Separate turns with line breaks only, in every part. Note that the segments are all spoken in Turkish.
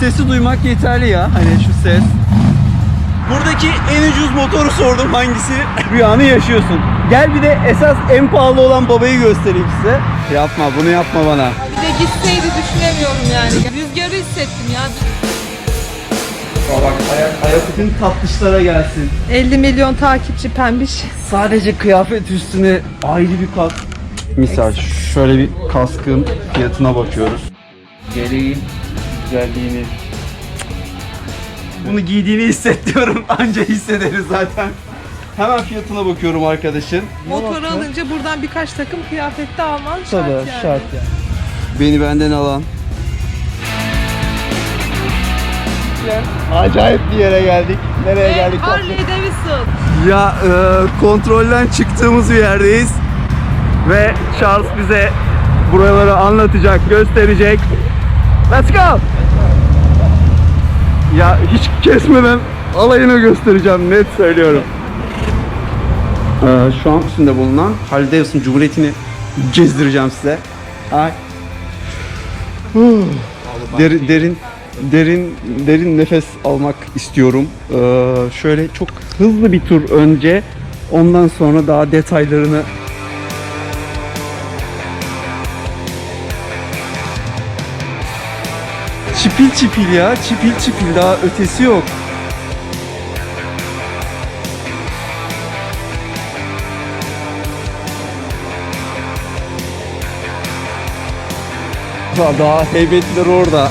sesi duymak yeterli ya. Hani şu ses. Buradaki en ucuz motoru sordum hangisi? Rüyanı yaşıyorsun. Gel bir de esas en pahalı olan babayı göstereyim size. Yapma bunu yapma bana.
Bir de gitseydi düşünemiyorum yani. Rüzgarı hissettim ya.
Aa bak ayak, ayak bütün tatlışlara gelsin.
50 milyon takipçi pembiş.
Sadece kıyafet üstüne ayrı bir kask. Misal şöyle bir kaskın fiyatına bakıyoruz. Geleğin güzelliğini. Bunu giydiğini hissediyorum. Anca hissederiz zaten. Hemen fiyatına bakıyorum arkadaşın.
Motoru alınca buradan birkaç takım kıyafet de alman şart
Tabii
yani.
şart yani. Beni benden alan. Acayip bir yere geldik. Nereye geldik?
Harley Davidson.
Ya e, kontrolden çıktığımız bir yerdeyiz. Ve Charles bize buraları anlatacak, gösterecek. Let's go! Ya hiç kesmeden alayını göstereceğim net söylüyorum. Ee, şu an üstünde bulunan Harley Davidson Cumhuriyeti'ni gezdireceğim size. Ay. Derin, derin derin derin nefes almak istiyorum. Ee, şöyle çok hızlı bir tur önce ondan sonra daha detaylarını Çipil çipil ya, çipil çipil daha ötesi yok. Daha, heybetler orada.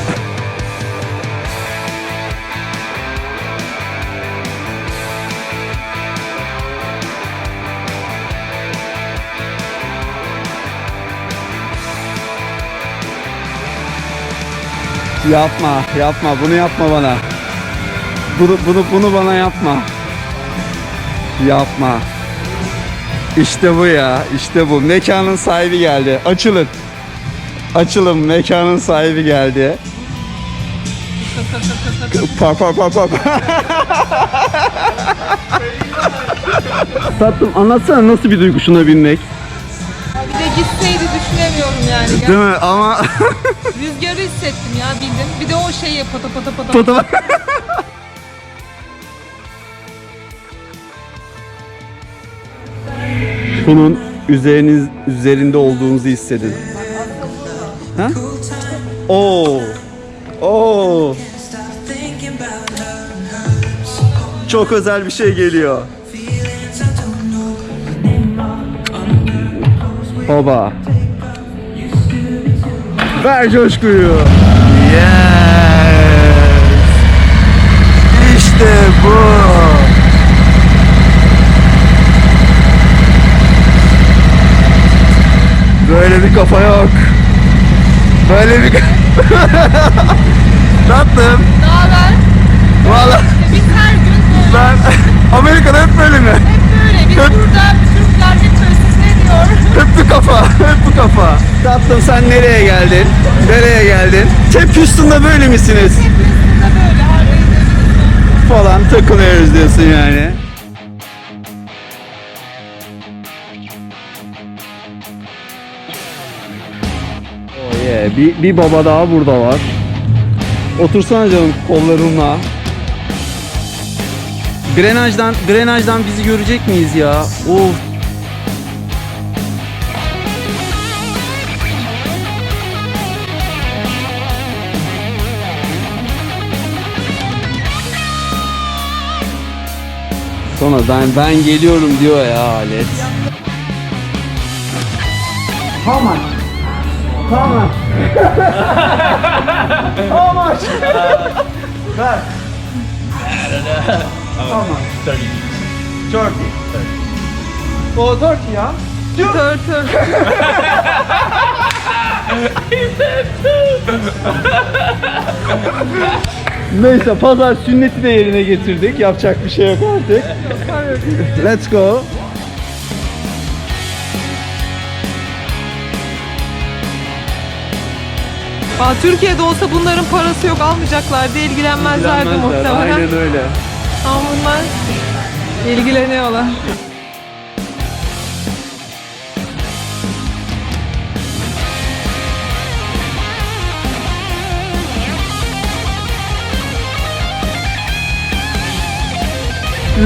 Yapma, yapma, bunu yapma bana. Bunu, bunu, bunu bana yapma. Yapma. İşte bu ya, işte bu. Mekanın sahibi geldi. Açılın. Açılın, mekanın sahibi geldi. Pa pa pa pa. pa. Tatlım anlatsana nasıl bir duygu şuna binmek.
Gitseydi düşünemiyorum yani.
Değil mi? Ama
Rüzgarı hissettim ya bildim. Bir de o şeyi pata pata pata.
fotoğraf... Şunun üzeriniz üzerinde olduğunuzu hissedin. Ha? Oo. Oo. Çok özel bir şey geliyor. Baba. Ver coşkuyu. Yes. İşte bu. Böyle bir kafa yok. Böyle bir Tatlım.
Ne haber?
Valla
Biz her gün böyle.
ben Amerika'da hep böyle mi?
Hep böyle. Biz burada
Tatlım sen nereye geldin? Nereye geldin? Hep Houston'da böyle misiniz? Falan takılıyoruz diyorsun yani. Oh yeah. bir, bir baba daha burada var. Otursana canım kollarınla. Grenajdan, grenajdan bizi görecek miyiz ya? Of. Sonra ben ben geliyorum diyor ya alet. How much? How much? How much? Ver. How much? 30. 30. Oh, 30 ya.
Tör tör.
Neyse pazar sünneti de yerine getirdik. Yapacak bir şey yok artık. Let's go.
Aa, Türkiye'de olsa bunların parası yok almayacaklardı ilgilenmezlerdi
İlgilenmezler,
muhtemelen.
Aynen öyle.
Ama bunlar ilgileniyorlar.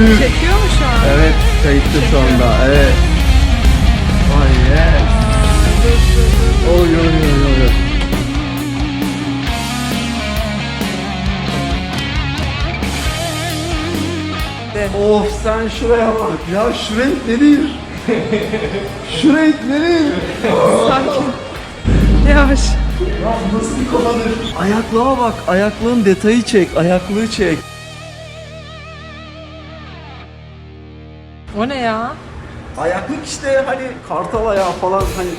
Çekiyor mu şu an?
Evet, kayıtta şu anda. Evet. Ay yes. Oy oy oy oy. Of sen şuraya bak. Ya şu renk nedir? şu renk nedir?
Sakin. Yavaş.
Ya nasıl bir kafadır? Ayaklığa bak. Ayaklığın detayı çek. Ayaklığı çek.
O ne ya?
Ayaklık işte hani kartal ayağı falan hani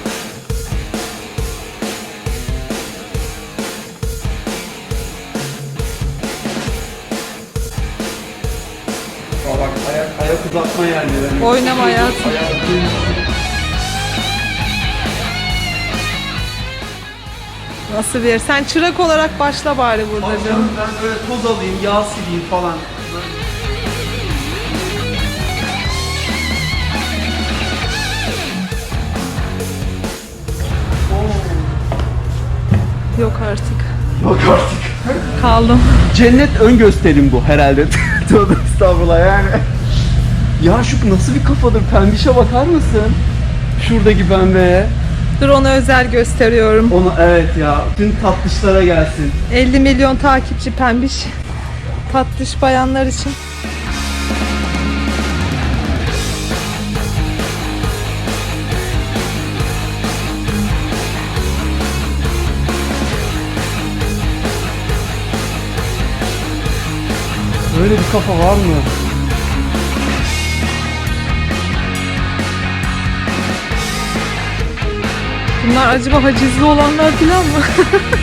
Aa bak ayak, ayak uzatma yerleri.
Oynama hayatım. Nasıl bir yer? Sen çırak olarak başla bari burada canım.
ben böyle toz alayım, yağ sileyim falan.
Yok artık.
Yok artık.
Kaldım.
Cennet ön gösterim bu herhalde. Tövbe estağfurullah yani. Ya şu nasıl bir kafadır? Pembişe bakar mısın? Şuradaki pembeye.
Dur onu özel gösteriyorum.
Onu evet ya. Tüm tatlışlara gelsin.
50 milyon takipçi pembiş. Tatlış bayanlar için.
Böyle bir kafa var mı?
Bunlar acaba hacizli olanlar falan mı?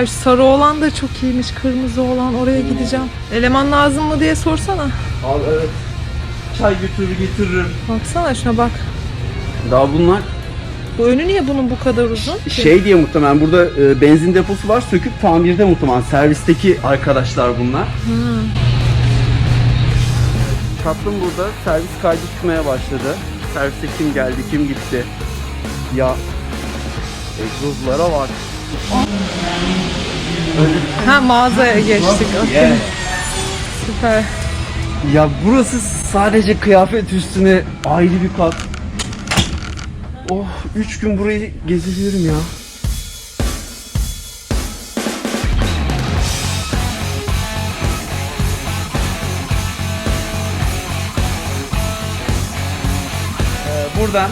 Şu sarı olan da çok iyiymiş. Kırmızı olan oraya gideceğim. Eleman lazım mı diye sorsana.
Abi evet. Çay götürür getiririm.
Baksana şuna bak.
Daha bunlar
Bu önü niye bunun bu kadar uzun? ki?
şey diye muhtemelen burada e, benzin deposu var söküp tamirde muhtemelen servisteki arkadaşlar bunlar. Tatlım burada servis kaydı tutmaya başladı. Servise kim geldi kim gitti. Ya egzozlara bak.
Ha mağazaya geçtik. Okey.
Yeah.
Süper.
Ya burası sadece kıyafet üstüne ayrı bir kat. Oh, üç gün burayı gezebilirim ya. Ee, buradan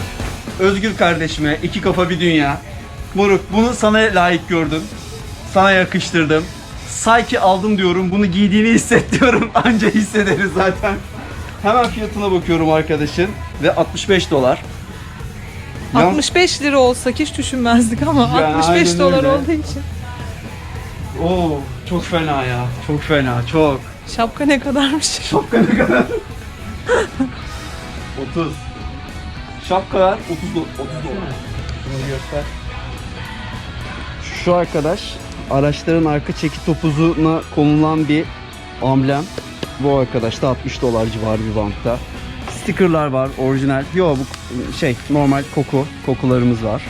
Özgür kardeşime iki kafa bir dünya. Moruk bunu sana layık gördüm. Sana yakıştırdım. Say ki aldım diyorum. Bunu giydiğini hisset diyorum. Anca hissederiz zaten. Hemen fiyatına bakıyorum arkadaşın. Ve 65 dolar. Yalnız-
65 lira olsak hiç düşünmezdik ama
Yani
65
aynen
dolar
öyle.
olduğu için.
Oo, çok fena ya. Çok fena. Çok.
Şapka ne kadarmış?
Şapka ne kadar? 30. Şapkalar 30 do- 30 dolar. Bunu göster. Şu arkadaş araçların arka çeki topuzuna konulan bir amblem. Bu arkadaş da 60 dolar civarı bir bantta. Stickerlar var orijinal. Yo bu şey normal koku. Kokularımız var.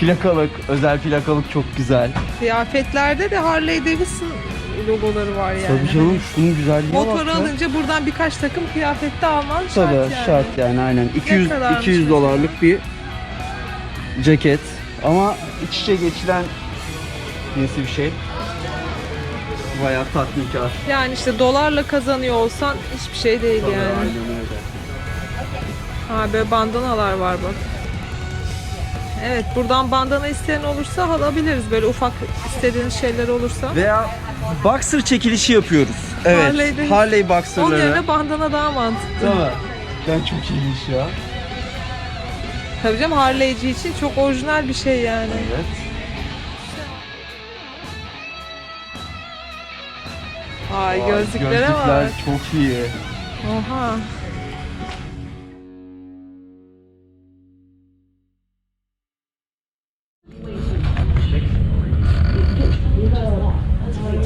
Plakalık, özel plakalık çok güzel.
Kıyafetlerde de Harley Davidson logoları var yani.
Tabii canım şunun güzelliğine bak.
Motor
ya.
alınca buradan birkaç takım kıyafette alman şart
Tabii
yani.
şart yani aynen. 200
kadarmış
200
mesela?
dolarlık bir ceket ama iç içe geçilen nesi bir şey. Bayağı tatminkar.
Yani işte dolarla kazanıyor olsan hiçbir şey değil
Tabii,
yani.
aynen öyle.
Ha böyle bandanalar var bak. Evet buradan bandana isteyen olursa alabiliriz böyle ufak istediğiniz şeyler olursa.
Veya boxer çekilişi yapıyoruz. Evet.
Harley'de-
Harley
Onun
boxer'ları.
yerine bandana daha mantıklı.
Değil mi? Ben çok iyiymiş ya.
Tabii canım Harley'ci için çok orijinal bir şey yani.
Evet. Vay,
gözlüklere
gözlükler
bak.
çok iyi.
Oha.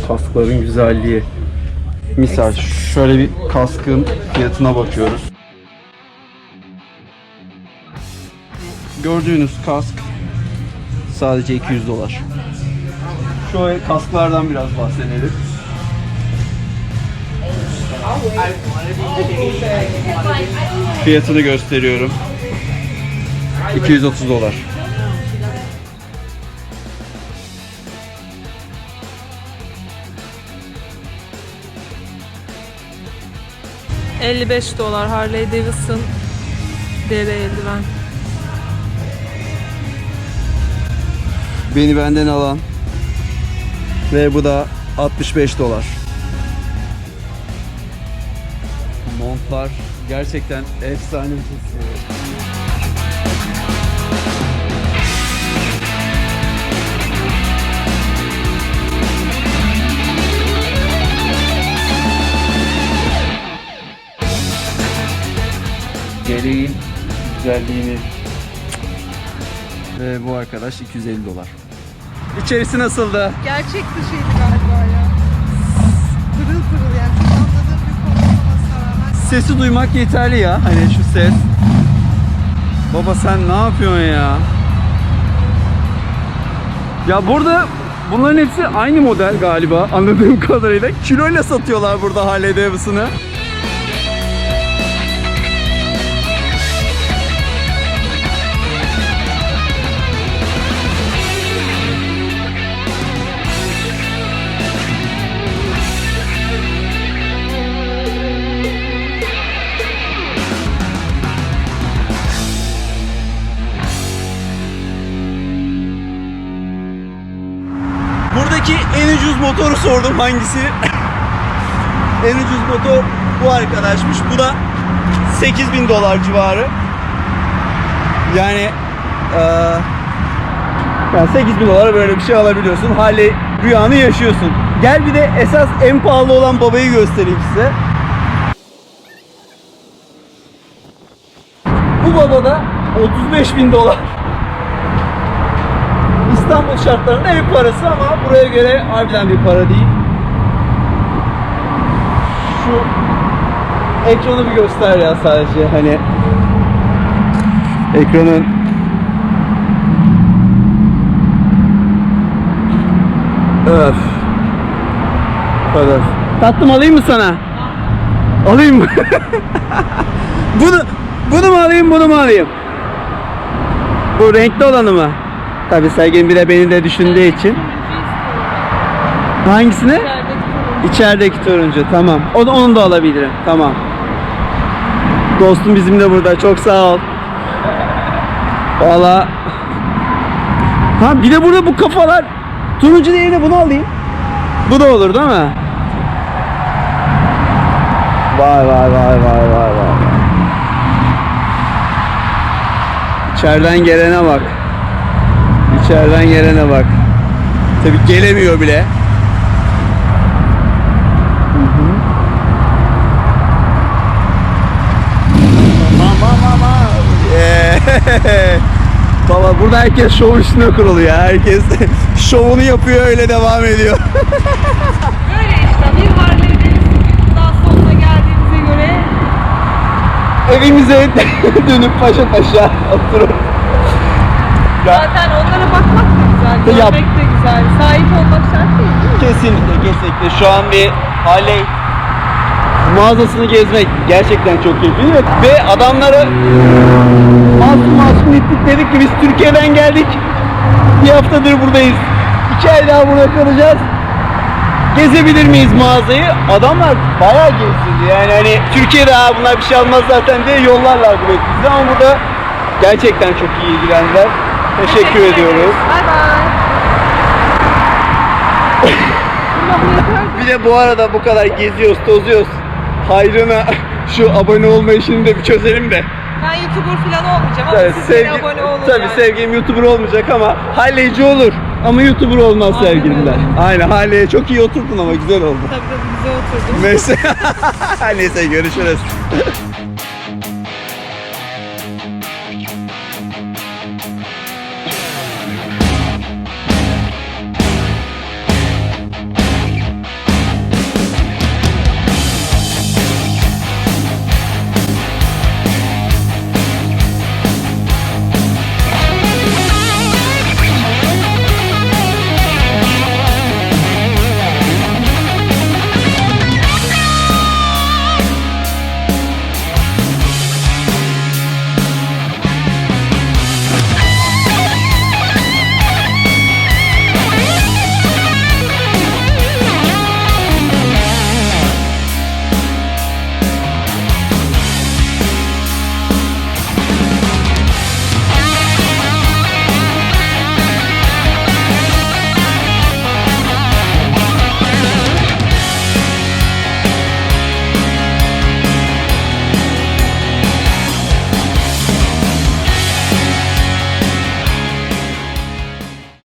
Kaskların güzelliği. Misal şöyle bir kaskın fiyatına bakıyoruz. Gördüğünüz kask Sadece 200 dolar. Şu kasklardan biraz bahsedelim. Fiyatını gösteriyorum. 230 dolar.
...55 dolar Harley Davidson deri eldiven.
Beni benden alan ve bu da 65 dolar. Montlar gerçekten efsane bir şey. Gereğin güzelliğini ve bu arkadaş 250 dolar. İçerisi nasıldı?
Gerçek dışıydı galiba
Sesi duymak yeterli ya. Hani şu ses. Baba sen ne yapıyorsun ya? Ya burada bunların hepsi aynı model galiba anladığım kadarıyla. Kiloyla satıyorlar burada Harley Davidson'ı. Buradaki en ucuz motoru sordum hangisi? en ucuz motor bu arkadaşmış. Bu da 8000 dolar civarı. Yani eee yani 8000 dolara böyle bir şey alabiliyorsun. Hali rüyanı yaşıyorsun. Gel bir de esas en pahalı olan babayı göstereyim size. Bu baba da 35 bin dolar. İstanbul şartlarında ev parası ama buraya göre harbiden bir para değil. Şu ekranı bir göster ya sadece hani ekranın Öf. Bu kadar. Tatlım alayım mı sana? Alayım mı? bunu bunu mu alayım bunu mu alayım? Bu renkli olanı mı? Tabii Sergen bir de beni de düşündüğü için. Hangisini? İçerideki turuncu. Tamam. Onu, onu da alabilirim. Tamam. Dostum bizim de burada. Çok sağ ol. Valla. Ha bir de burada bu kafalar. Turuncu değil de bunu alayım. Bu da olur değil mi? Vay vay vay vay vay vay. İçeriden gelene bak. İçeriden gelene bak. Tabi gelemiyor bile. Baba burada herkes şovun üstüne kurulu ya. Herkes şovunu yapıyor öyle devam ediyor.
Böyle işte bir Harley Davidson daha sonuna geldiğimize göre
Evimize dönüp paşa paşa oturup. Ya,
zaten onlara bakmak da güzel, görmek de güzel. Sahip olmak şart değil. değil mi?
kesinlikle kesinlikle. Şu an bir Harley mağazasını gezmek gerçekten çok keyifli ve adamları masum masum ettik dedik ki biz Türkiye'den geldik. Bir haftadır buradayız. İki ay daha burada kalacağız. Gezebilir miyiz mağazayı? Adamlar bayağı gezdirdi yani hani Türkiye'de ha bunlar bir şey almaz zaten diye yollarlar buraya bizi ama burada gerçekten çok iyi ilgilendiler teşekkür ediyoruz
Bay bay.
Bir de bu arada bu kadar geziyoruz, tozuyoruz. Hayrına şu abone olma işini de bir çözelim de.
Ben YouTuber falan olmayacağım ama
Tabii,
siz
sevgi,
abone olun
tabii
yani.
sevgilim YouTuber olmayacak ama halleyci olur. Ama YouTuber olmaz
Aynen
sevgililer.
öyle.
Aynen halleye çok iyi oturdun ama güzel oldu.
Tabii tabii bize oturdum.
Mesela neyse görüşürüz.